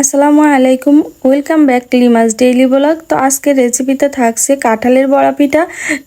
আসসালামু আলাইকুম welcome back Limas daily blog তো আজকে রেসিপিতে থাকছে কাঁঠালের বড়া পিঠা।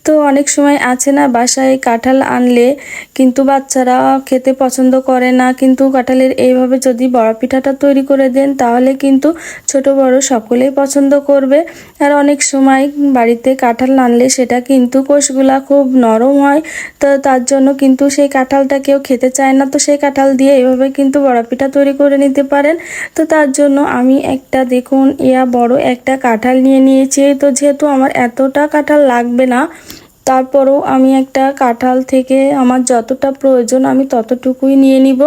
তো অনেক সময় আছে না, বাসায় কাঁঠাল আনলে কিন্তু বাচ্চারা খেতে পছন্দ করে না, কিন্তু কাঁঠালের এইভাবে যদি বড়া পিঠাটা তৈরি করে দেন, তাহলে কিন্তু ছোট বড় সকলেই পছন্দ করবে। আর অনেক সময় বাড়িতে কাঁঠাল আনলে সেটা কিন্তু কোষগুলা খুব নরম হয়, তো তার জন্য কিন্তু সেই কাঁঠালটা কেউ খেতে চায় না। তো সেই কাঁঠাল দিয়ে এইভাবে কিন্তু বড়া পিঠা তৈরি করে নিতে পারেন। তো তার জন্য আমি একটা, দেখুন, ইয়া বড় একটা কাঁঠাল নিয়ে নিয়েছি। তো যেহেতু আমার এতটা কাঁঠাল লাগবে না, তারপরও আমি একটা কাঁঠাল থেকে আমার যতটা প্রয়োজন আমি ততটুকুই নিয়ে নিব।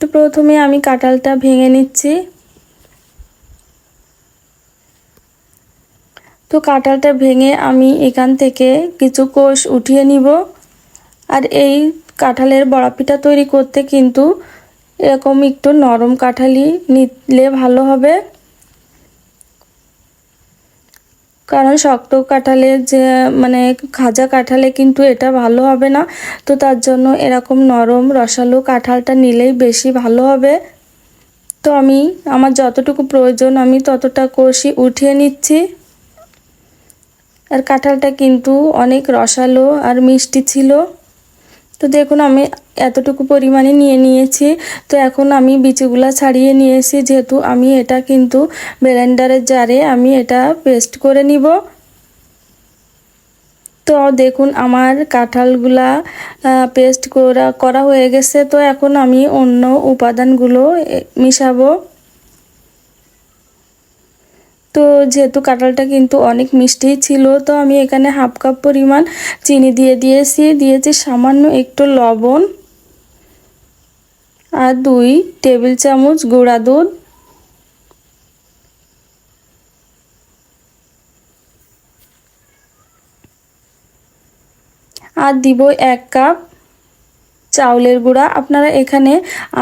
তো প্রথমে আমি কাঁঠালটা ভেঙে নিচ্ছি। তো কাঁঠালটা ভেঙে আমি এখান থেকে কিছু কোষ উঠিয়ে নিব। আর এই কাঁঠালের বড়া পিঠা তৈরি করতে কিন্তু এরকম একটু নরম কাঁঠালি নিলে ভালো হবে। কারণ শক্ত কাঁঠালে যে মানে খাজা কাঁঠালে কিন্তু এটা ভালো হবে না। তো তার জন্য এরকম নরম রসালো কাঁঠালটা নিলেই বেশি ভালো হবে। তো আমি, আমার যতটুকু প্রয়োজন আমি ততটা কষি উঠিয়ে নিচ্ছি। আর কাঁঠালটা কিন্তু অনেক রসালো আর মিষ্টি ছিল। তো দেখুন আমি এতটুকু পরিমাণে নিয়ে নিয়েছি। তো এখন আমি বিচিগুলো ছাড়িয়ে নিয়েছি, যেহেতু আমি এটা কিন্তু ব্লেন্ডারের জারে আমি এটা পেস্ট করে নিব। তো দেখুন, আমার কাঁঠালগুলা পেস্ট করা করা হয়ে গেছে। তো এখন আমি অন্য উপাদানগুলো মিশাবো। তো যেহেতু কাঁঠালটা কিন্তু অনেক মিষ্টি ছিল, তো আমি এখানে হাফ কাপ পরিমাণ চিনি দিয়ে দিয়েছি। দিয়েছি সামান্য একটু লবণ। আর দুই টেবিল চামচ গুঁড়া দুধ। আর দিব এক কাপ চাউলের গুঁড়া। আপনারা এখানে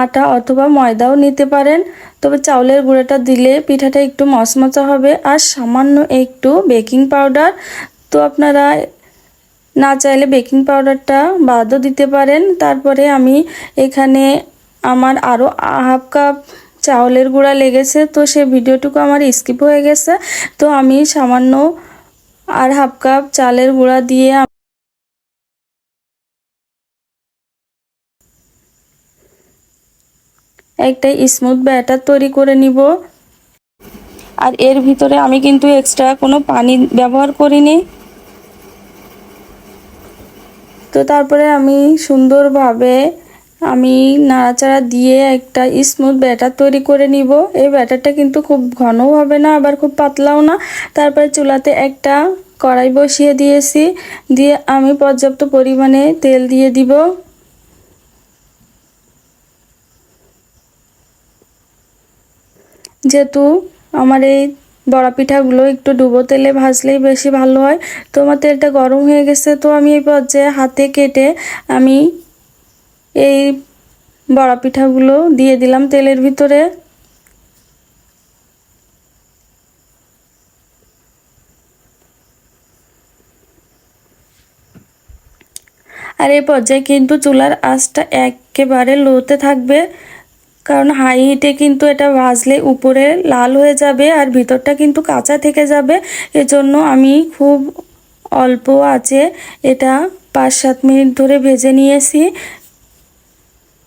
আটা অথবা ময়দাও নিতে পারেন, তবে চাউলের গুঁড়াটা দিলে পিঠাটা একটু মচমচা হবে আর সামান্য একটু বেকিং পাউডার। তো আপনারা না চাইলে বেকিং পাউডারটা বাদও দিতে পারেন। তারপরে আমি এখানে আমার আরও হাফ কাপ চাউলের গুঁড়া লেগেছে, তো সে ভিডিওটুকু আমার স্কিপ হয়ে গেছে। তো আমি সামান্য আর হাফ কাপ চালের গুঁড়া দিয়ে একটা স্মুথ ব্যাটার তৈরি করে নিব। আর এর ভিতরে আমি কিন্তু এক্সট্রা কোনো পানি ব্যবহার করিনি। তো তারপরে আমি সুন্দরভাবে আমি নাড়াচাড়া দিয়ে একটা স্মুথ ব্যাটার তৈরি করে নিব। এই ব্যাটারটা কিন্তু খুব ঘনও হবে না, আবার খুব পাতলাও না। তারপরে চুলাতে একটা কড়াই বসিয়ে দিয়েছি। দিয়ে আমি পর্যাপ্ত পরিমাণে তেল দিয়ে দিব। যেহেতু আমার এই বড়া পিঠাগুলো একটু ডুবো তেলে ভাজলেই বেশি ভালো হয়, তো আমার তেলটা গরম হয়ে গেছে, তো আমি এই পর্যায়ে হাতে কেটে আমি এই বড়া পিঠাগুলো দিয়ে দিলাম তেলের ভিতরে। আর এই পর্যায়ে কিন্তু চুলার আঁচটা একেবারে লোতে থাকবে, কারণ হাই হিটে কিন্তু এটা ভাজলে উপরে লাল হয়ে যাবে আর ভিতরটা কিন্তু কাঁচা থেকে যাবে। এজন্য আমি খুব অল্প আছে এটা পাঁচ সাত মিনিট ধরে ভেজে নিয়েছি।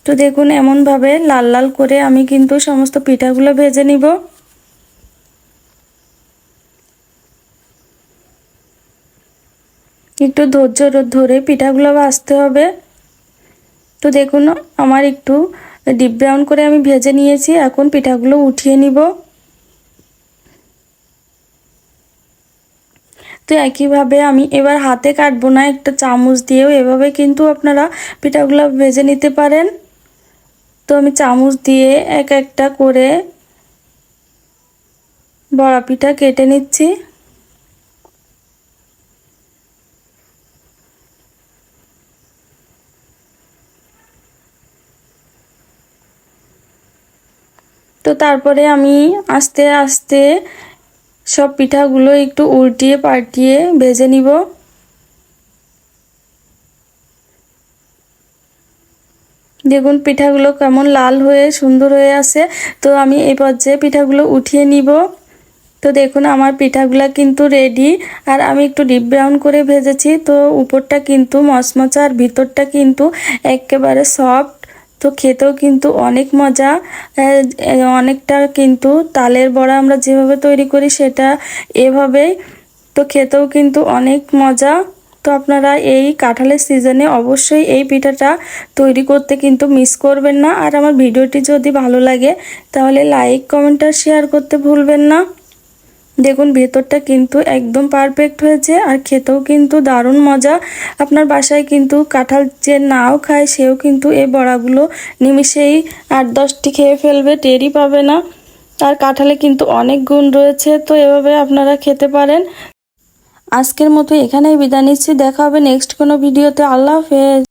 তো দেখুন, এমনভাবে লাল লাল করে আমি কিন্তু সমস্ত পিঠাগুলো ভেজে নিব। একটু ধৈর্য ধরে পিঠাগুলো ভাজতে হবে। তো দেখুন, আমার একটু ডিপ ব্রাউন করে আমি ভেজে নিয়েছি, এখন পিঠাগুলো উঠিয়ে নিব। তো একইভাবে আমি এবার হাতে কাটবো না, একটা চামচ দিয়েও এভাবে কিন্তু আপনারা পিঠাগুলো ভেজে নিতে পারেন। তো আমি চামচ দিয়ে এক একটা করে বড়া পিঠা কেটে নিচ্ছি। তো তারপরে আমি আস্তে আস্তে সব পিঠাগুলো একটু উল্টিয়ে পাল্টিয়ে ভেজে নিব। দেখুন, পিঠাগুলো কেমন লাল হয়ে, সুন্দর হয়ে আছে। তো আমি এই পর্যায়ে পিঠাগুলো উঠিয়ে নিব। তো দেখুন, আমার পিঠাগুলা কিন্তু রেডি আর আমি একটু ডিপ ব্রাউন করে ভেজেছি। তো উপরটা কিন্তু মচমচা আর ভিতরটা কিন্তু একেবারে সফট তো খেতেও কিন্তু অনেক মজা। অনেকটা কিন্তু তালের বড়া আমরা যেভাবে তৈরি করি সেটা এভাবেই। তো খেতেও কিন্তু অনেক মজা। তো আপনারা এই কাঁঠালের সিজনে অবশ্যই এই পিঠাটা তৈরি করতে কিন্তু মিস করবেন না। আর আমার ভিডিওটি যদি ভালো লাগে, তাহলে লাইক কমেন্ট আর শেয়ার করতে ভুলবেন না। দেখুন, ভেতরটা কিন্তু একদম পারফেক্ট হয়েছে আর খেতেও কিন্তু দারুণ মজা। আপনার বাসায় কিন্তু কাঁঠাল যে নাও খায়, সেও কিন্তু এই বড়াগুলো নিমিষেই আট দশটি খেয়ে ফেলবে, টেরই পাবে না। আর কাঁঠালে কিন্তু অনেক গুণ রয়েছে, তো এভাবে আপনারা খেতে পারেন। আজকের মতো এখানেই বিদায় নিচ্ছি। দেখা হবে নেক্সট কোনো ভিডিওতে আল্লাহ হাফেজ।